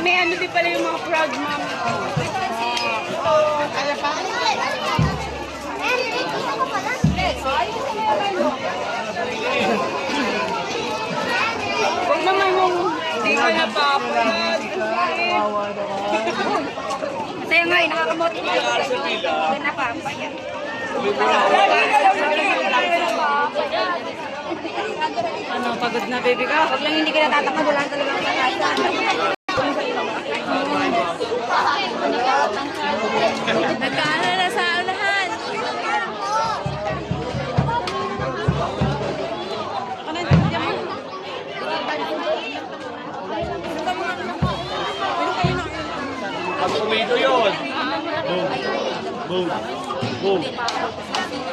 may ano din pala yung mga proud mom. Ano pa? Huwag naman yung hindi ko na pa Masaya nga, nakakamot ko. Hindi na pa, payan. Ano, pagod na baby ka? Huwag lang hindi ka natatakad, wala talaga Pag umido yun. Boom. Boom. Boom.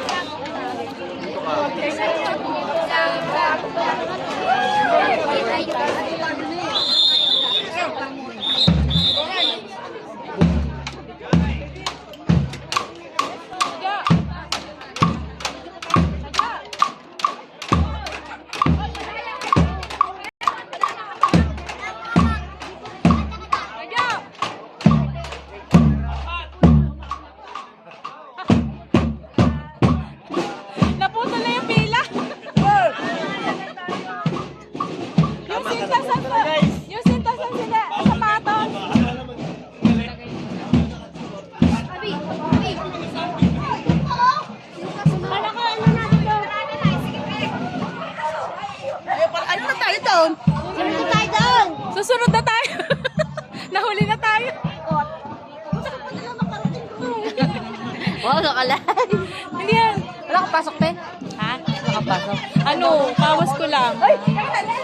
Yung sintas ang yung sintas ang sila sapatos. Ano ka, ano natin doon? Ano na tayo doon? Ano na tayo doon? Susunod na tayo. Nahuli na tayo. Wow, nakalay. Hindi yan. Wala ka pasok, te? Ha? Nakapasok. Ano, pawas ko lang. Hoy!